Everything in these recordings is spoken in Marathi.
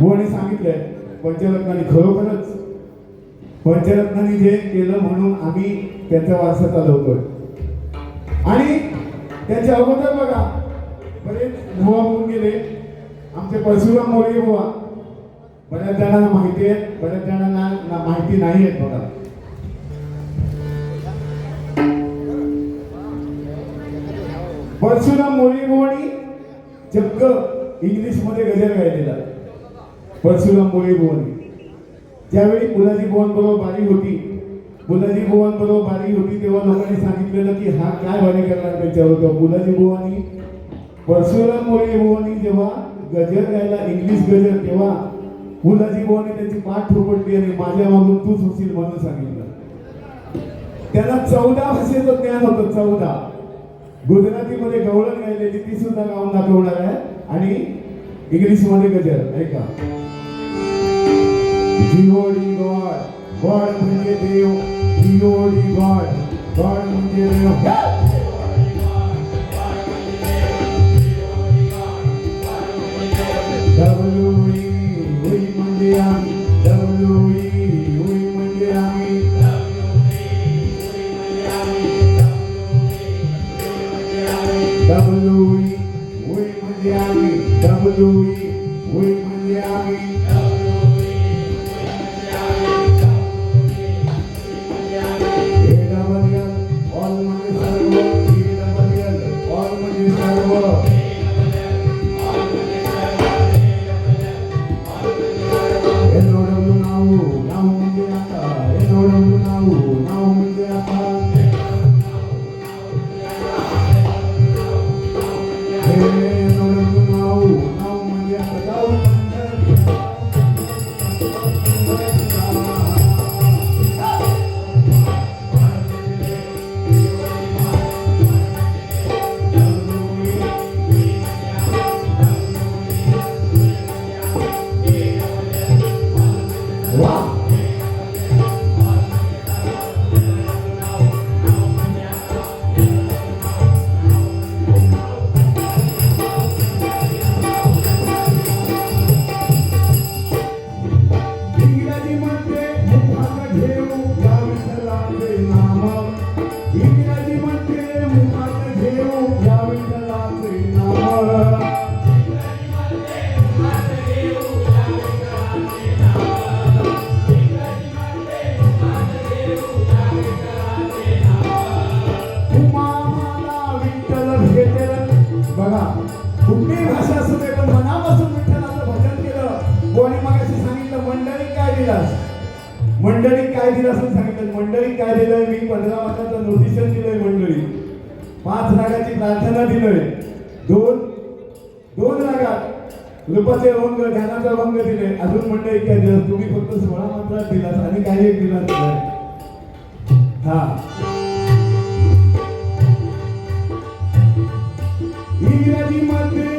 बोने सांगितलंय? पंचरत्नाने खरोखरच. पंचरत्नाने जे केलं म्हणून आम्ही त्यांच्या वारसा चालवतोय आणि त्यांच्या अगोदर बघा बरेच बुवा होऊन गेले. आमचे परशुराम मोरे बुवा. बऱ्याच जणांना माहिती आहे बऱ्याच जणांना ना- माहिती नाही आहेत बघा. परशुराम मोरे बुवानी चक्क इंग्लिशमध्ये गजर गायलेला. परशुराम मोरे बुवानी ज्यावेळी पुलाजी बरोबर बारी होती पुलाजी बुवांबरोबर बारी होती तेव्हा लोकांनी सांगितलेलं की हा काय बारी करणार त्याच्यावर तेव्हा बोवानी परशुराम मोरे बोवानी जेव्हा गजर गायला इंग्लिश गजर तेव्हा गुलाजी बोवानी त्यांची पाठ थोपटली आणि माझ्या मागून तूच होशील म्हणून सांगितलं. त्याला चौदा भाषेचं ज्ञान होतं चौदा. गुजरातीमध्ये गवळण गायलेली ती सुद्धा गाऊन दाखवणार आहे. आणि इंग्लिशमध्ये गजर ऐका. जिओडी गॉड गॉड म्हणजे देव जिओडी गॉड गॉड म्हणजे देव डब्ल्यूई हुई म्हणजे आम्ही डब्ल्यूई हुई म्हणजे आम्ही डब्ल्यूई हुई म्हणजे आम्ही डब्ल्यूई दिलास मंडळी काय दिलं असं सांगितलं मंडळी काय दिलंय मी पंधरा मासाचं नोटिशन दिलंय मंडळी. पाच रागाची प्रार्थना दिलंय. दोन दोन रागात रूपाचे अभंग ध्यानाचा अभंग दिले. अजून मंडळी काय दिलं? तुम्ही फक्त सोळा मात्रात दिलास आणि काही एक दिला दिलाय. हा. इंग्रजी मध्ये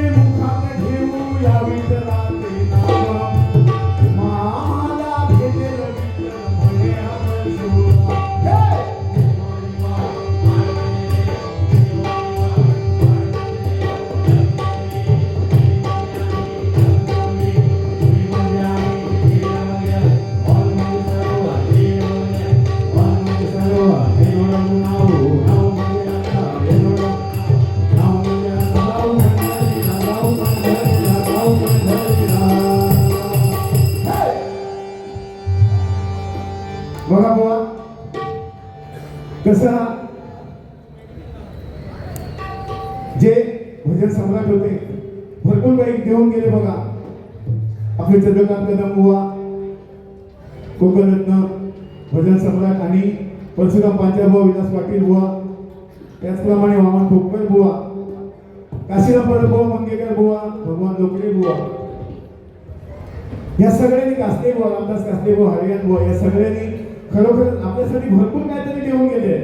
गेले बघा. आपले चंद्रकांत कदम बुवा कोकणरत्न भजन सम्राट आणि परशुराम पांचाळ बुवा विलास पाटील बुवा. त्याचप्रमाणे वामन ठोकर बुवा. काशीराम परब बुवा मंगेकर बुवा भगवान लोकरे बुवा. या सगळ्यांनी कास्ते बुवा रामदास कास्ते बुवा हरियान बुवा या सगळ्यांनी खरोखर आपल्यासाठी भरपूर काहीतरी घेऊन गेले.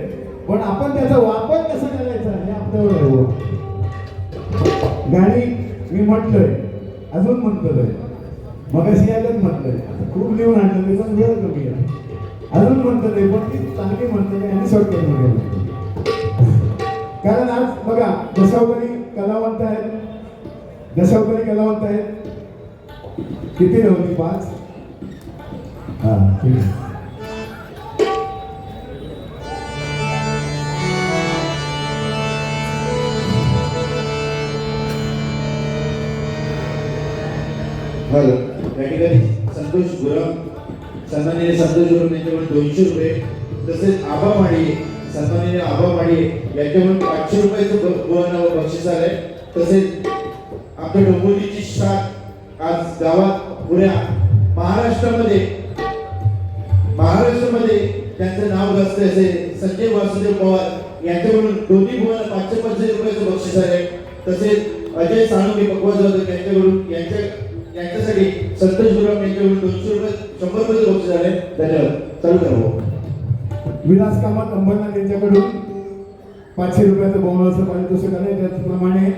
पण आपण त्याचा वापर कसा करायचा हे आपल्यावर गाणी मी म्हटलंय अजून म्हणतोय मग अशी यायलाच म्हटलंय. आता खूप लिहून आणलं ते पण वेळ कमी आहे. अजून म्हणतोय पण ती चांगली म्हणतोय आणि शॉर्टकटमध्ये कारण आज बघा दशावतारी कलावंत आहेत दशावतारी कलावंत आहेत. किती रवली पाच? हा ठीक आहे. हॅलो त्या ठिकाणी संतोष गुरम सन्माननीय संतोष गुरम यांच्याकडून दोनशे रुपये तसेच आबा माळी सन्माननीय आबा माळी यांच्याकडून पाचशे रुपयाचं ब- बक्षीस आलंय. तसेच आमच्या डोंबिवलीची शाख आज गावात पुऱ्या महाराष्ट्रामध्ये महाराष्ट्रामध्ये त्यांचं नाव गाजते असे संजय वासुदेव पवार यांच्याकडून दोन्ही भुवन पाचशे पाचशे रुपयाचं बक्षीस आहे तसेच अजय साळुंके पकवाज जाधव यांच्याकडून यांच्या यांच्यासाठी संतोष गुरुराम यांच्याकडून दोनशे रुपये शंभर रुपये बक्षीस झाले. धन्यवाद. चालू करा. विलास कामत अंबरनाथ यांच्याकडून पाचशे रुपयाचं बहुमताचं पारितोषिक आले त्याचप्रमाणे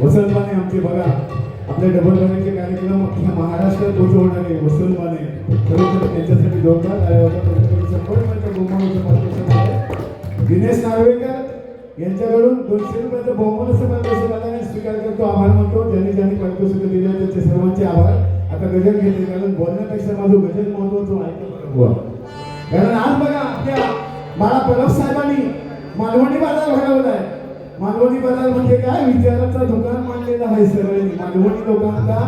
वसंतमाने आमचे बघा आपल्या डबल बनायचे कार्यक्रम अख्ख्या महाराष्ट्रात पोहोचवणारे वसंतमाने खरोखर त्यांच्यासाठी जोरदार आले होता त्यांच्याकडून शंभर रुपयाचं बहुमताचं पारितोषिक आले दिनेश नार्वेकर यांच्याकडून दोनशे रुपयाचं बहुमताचं पारितोषिक स्वीकार करतो आभार मानतो. ज्यांनी ज्यांनी पारितोषिक दिले त्याचे सर्वांचे आभार. आता गजल घेते कारण बोलण्यापेक्षा माझं गजल महत्वाचं ऐकलं बरं कारण आज बघा आपल्या बाळा परब साहेबांनी मालवणी बाजार भरवलाय. मालवणी बाजार म्हणजे काय? विचाराचा दुकान मांडलेला आहे सगळ्यांनी मालवणी लोकांना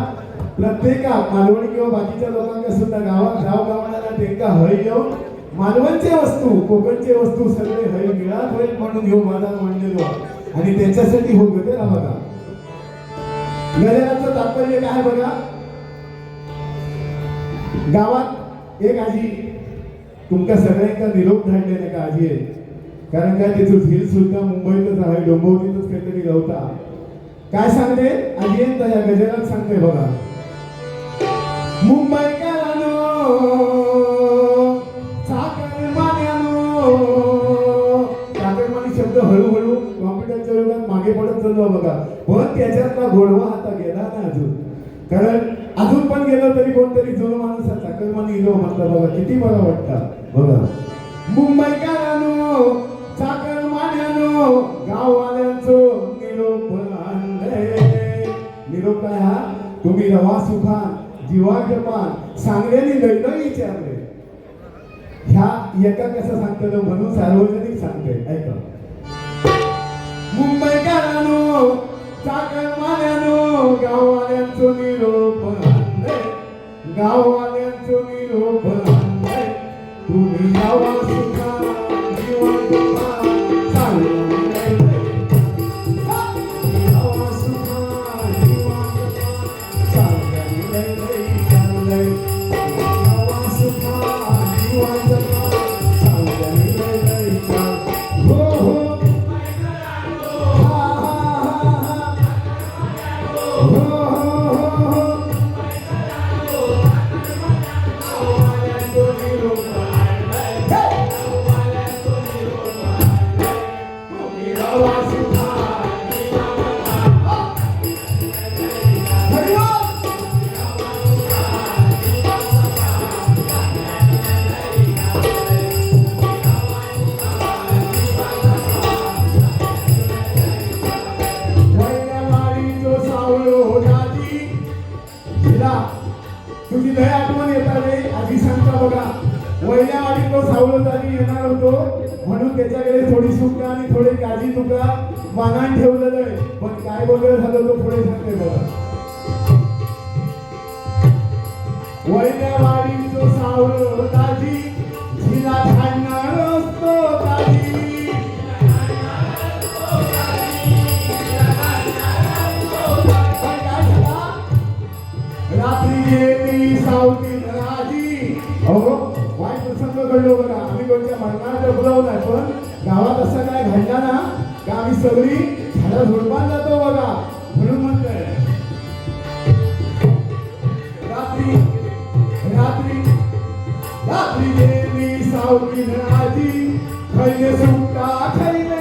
प्रत्येका मालवणी किंवा बाकीच्या लोकांना सुद्धा गावात गाव गावणारा त्यांका हळी येऊन मालवणचे वस्तू कोकणचे वस्तू सगळे हरी मिळात होईल म्हणून ह्यो माझा म्हणलेलो आणि त्याच्यासाठी हो गजर बघा. गजराचं तात्पर्य काय बघा? गावात एक आजी तुमच्या सगळ्यांचा निरोप धाडलेला का आजी? आहे कारण काय त्याचं झील सुद्धा मुंबईतच आहे डोंबवलीतच काहीतरी गवता. काय सांगते? आजी आहे त्या गजरात सांगते बघा. मुंबई का मागे बघा. पण त्याच्यातला गोडवा आता गेला ना अजून. कारण अजून पण गेलो तरी कोणतरी जुनं माणूस हा चाकरमानी इलो म्हटलं बघा किती बरं वाटतं. बघा. मुंबईकरांनो चाकरमान्यानो गाववाल्यांचो निरोप निरोप काय हा? तुम्ही रवा सुखा जीवा जपान सांगलेली लढलं विचारले. ह्या एका कसं सांगतो म्हणून सार्वजनिक सांगते ऐका. चाकरमान्यानो गाववाल्यांचो निरोप आणलंय. निरोप तुम्ही गावा पुढे सांगते बघा वैल्यावाडीचो सावर दाजी तिला ठाणणार असतो ताजी रात्री येते सावती राजी. अहो वाईट प्रसंग घडलो बघा. आम्ही कोणत्या मरणात डबलाव नाही पण गावात असं काय घडला ना का आम्ही सगळी झाडा झोडपान जातो बघा. रात्री गेली सावती राजी खैले सुट्टा खैले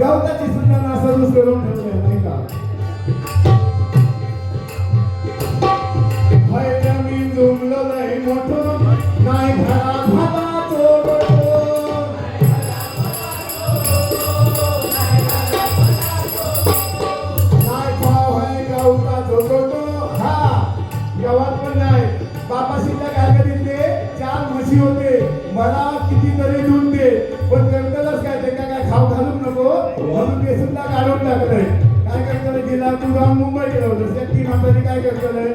गवताची सुद्धा नासाधूस करून ठेवल्या नाही का? जाऊन मुंबई गेला होतं त्या तीन म्हातारी काय करतालंय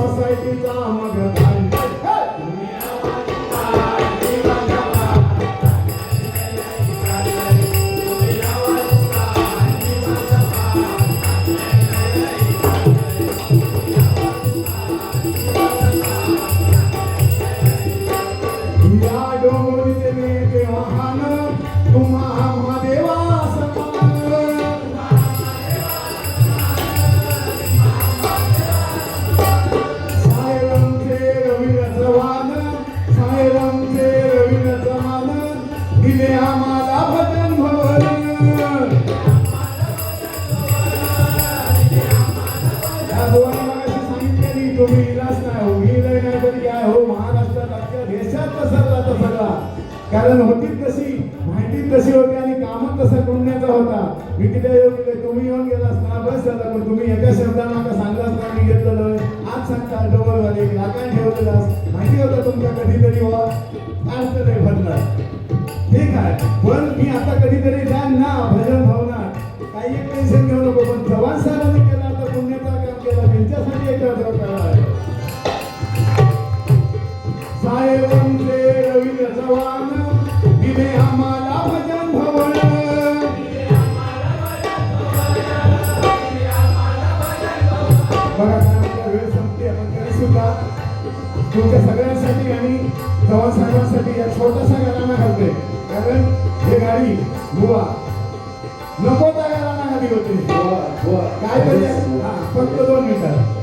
situação दिले आम्हाला भजन भवन सांगितलेली तुम्ही इलाज नाही हो गेलं नाही तरी काय हो महाराष्ट्रात देशात पसरला तो सगळा कारण होती तशी माहिती तशी होती आणि कामात तसा पुण्याचा होता मी किती येऊन गेले तुम्ही येऊन गेलास ना बस झाला पण तुम्ही एका शब्दानं मला सांगलास ना मी घेतलेलं आज सांगता डबल वाले लाकान ठेवलेलास माहिती होतं तुमका कधीतरी वा काय तर भरला पण मी आता कधीतरी जाईन ना भजन भावना काही एक टेन्शन घेऊ नको पण जवान सरांनी केला आता पुण्याचा काम केला त्यांच्यासाठी एक अर्ज साहेबांचे रवींद्र चव्हाण दिले आम्हाला भजन भवन. बघा वेळ संपते आपण तरी सुद्धा तुमच्या सगळ्यांसाठी आणि चव्हाण साहेबांसाठी या छोटासा गाणं घालते कारण हे गाडी बुवा. नको त्या गाणं घाली होती काय हा, फक्त दोन मिनिटं.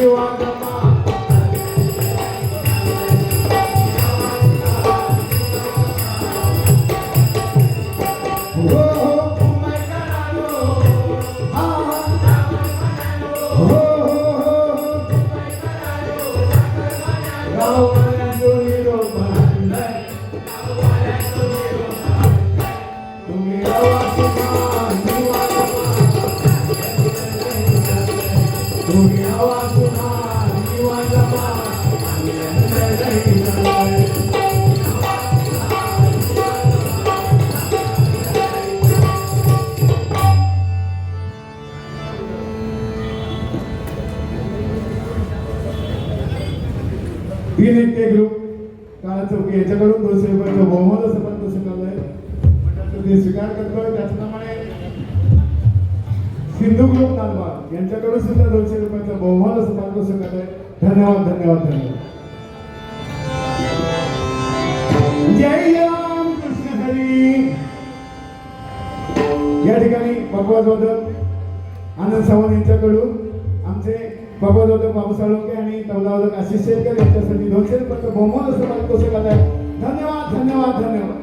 सुखा जीवाचा चौकी याच्याकडून दोनशे रुपयाचं बहुमत असं पण कसं चाललंय मंडळाचं ते स्वीकार करतोय त्याचप्रमाणे सिंधू ग्रुप नालबाग यांच्याकडून सुद्धा दोनशे रुपयाचं बहुमत असं पण कसं करतोय धन्यवाद धन्यवाद धन्यवाद. जय राम कृष्ण हरी या ठिकाणी भगवत पकवाजवादक आनंद सावंत यांच्याकडून आमचे बाबा जाधव आणि तवलावदक आशिष शेतकर यांच्यासाठी दोनशे रुपये बहुमान असं मला धन्यवाद धन्यवाद धन्यवाद.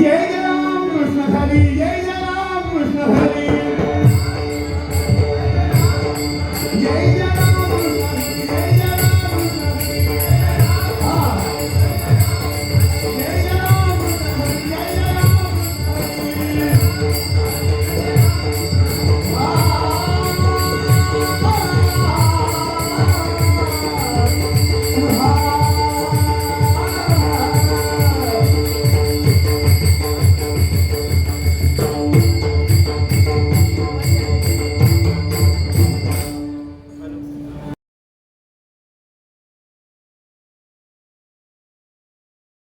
जय राम कृष्ण खाली जय